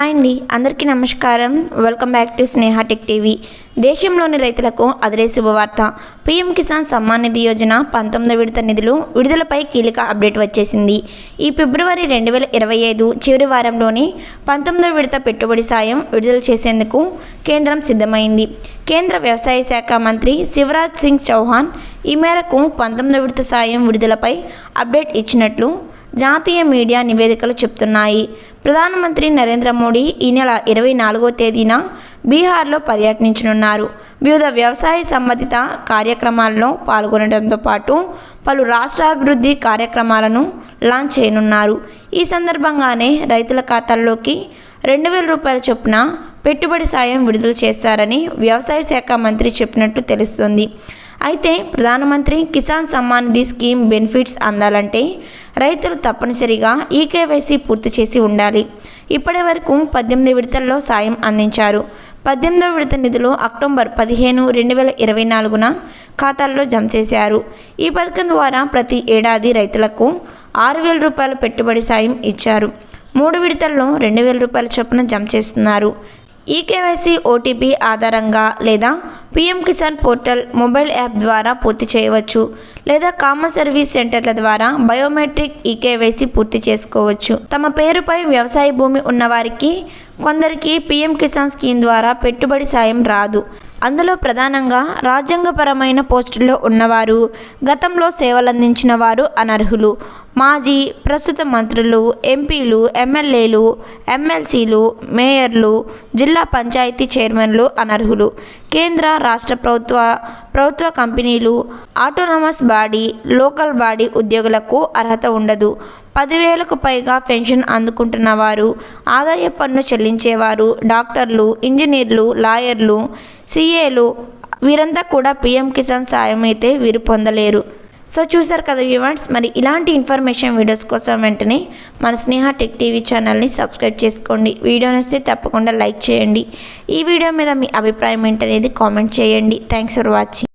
Hi అండి అందరికీ నమస్కారం. Welcome back to Sneha tech TV. దేశంలోని రైతులకు అదిరే శుభవార్త. పీఎం కిసాన్ సమ్మాన్ నిధి యోజన పంతొమ్మిది విడత నిధులు విడుదలపై కీలక అప్డేట్ వచ్చేసింది. ఈ ఫిబ్రవరి రెండు వేల ఇరవై ఐదు చివరి వారంలోని పంతొమ్మిదవ విడత పెట్టుబడి సాయం విడుదల చేసేందుకు కేంద్రం సిద్ధమైంది. కేంద్ర వ్యవసాయ శాఖ మంత్రి శివరాజ్ సింగ్ చౌహాన్ ఈ మేరకు పంతొమ్మిదవ విడత సాయం విడుదలపై అప్డేట్ ఇచ్చినట్లు జాతీయ మీడియా నివేదికలు చెప్తున్నాయి. ప్రధానమంత్రి నరేంద్ర మోడీ ఈ నెల ఇరవై నాలుగో తేదీన బీహార్లో పర్యటించనున్నారు. వివిధ వ్యవసాయ సంబంధిత కార్యక్రమాల్లో పాల్గొనడంతో పాటు పలు రాష్ట్రాభివృద్ధి కార్యక్రమాలను లాంచ్ చేయనున్నారు. ఈ సందర్భంగానే రైతుల ఖాతాల్లోకి రెండు వేల రూపాయల చొప్పున పెట్టుబడి సాయం విడుదల చేస్తారని వ్యవసాయ శాఖ మంత్రి చెప్పినట్టు తెలుస్తుంది. అయితే ప్రధానమంత్రి కిసాన్ సమ్మాన్ నిధి స్కీమ్ బెనిఫిట్స్ అందాలంటే రైతులు తప్పనిసరిగా ఈకేవైసీ పూర్తి చేసి ఉండాలి. ఇప్పటి వరకు పద్దెనిమిది విడతల్లో సాయం అందించారు. పద్దెనిమిదవ విడత నిధులు అక్టోబర్ పదిహేను రెండు వేల ఇరవై నాలుగున ఖాతాల్లో జమ చేశారు. ఈ పథకం ద్వారా ప్రతి ఏడాది రైతులకు ఆరు వేల రూపాయల పెట్టుబడి సాయం ఇచ్చారు. మూడు విడతల్లో రెండు వేల రూపాయల చొప్పున జమ చేస్తున్నారు. ఈ కేవైసీ ఓటీపీ ఆధారంగా లేదా PM Kisan portal mobile app ద్వారా పూర్తి చేయవచ్చు లేదా కామన్ సర్వీస్ సెంటర్ల ద్వారా బయోమెట్రిక్ ఈకేవైసీ పూర్తి చేసుకోవచ్చు. తమ పేరుపై వ్యవసాయ భూమి ఉన్నవారికి కొందరికి పీఎం కిసాన్ స్కీమ్ ద్వారా పెట్టుబడి సాయం రాదు. అందులో ప్రధానంగా రాజ్యాంగపరమైన పోస్టుల్లో ఉన్నవారు గతంలో సేవలందించిన వారు అనర్హులు. మాజీ ప్రస్తుత మంత్రులు ఎంపీలు ఎమ్మెల్యేలు ఎమ్మెల్సీలు మేయర్లు జిల్లా పంచాయతీ చైర్మన్లు అనర్హులు. కేంద్ర రాష్ట్ర ప్రభుత్వ ప్రభుత్వ కంపెనీలు ఆటోనమస్ బాడీ లోకల్ బాడీ ఉద్యోగులకు అర్హత ఉండదు. పదివేలకు పైగా పెన్షన్ అందుకుంటున్న వారు ఆదాయ పన్ను చెల్లించేవారు డాక్టర్లు ఇంజనీర్లు లాయర్లు సీఏలు వీరంతా కూడా పీఎం కిసాన్ సాయం అయితే వీరు పొందలేరు. సో చూసారు కదా వ్యూవర్స్ మరి ఇలాంటి ఇన్ఫర్మేషన్ వీడియోస్ కోసం వెంటనే మన స్నేహ టెక్ టీవీ ఛానల్ని సబ్స్క్రైబ్ చేసుకోండి. వీడియో నచ్చితే తప్పకుండా లైక్ చేయండి. ఈ వీడియో మీద మీ అభిప్రాయం ఏంటనేది కామెంట్ చేయండి. Thanks for watching.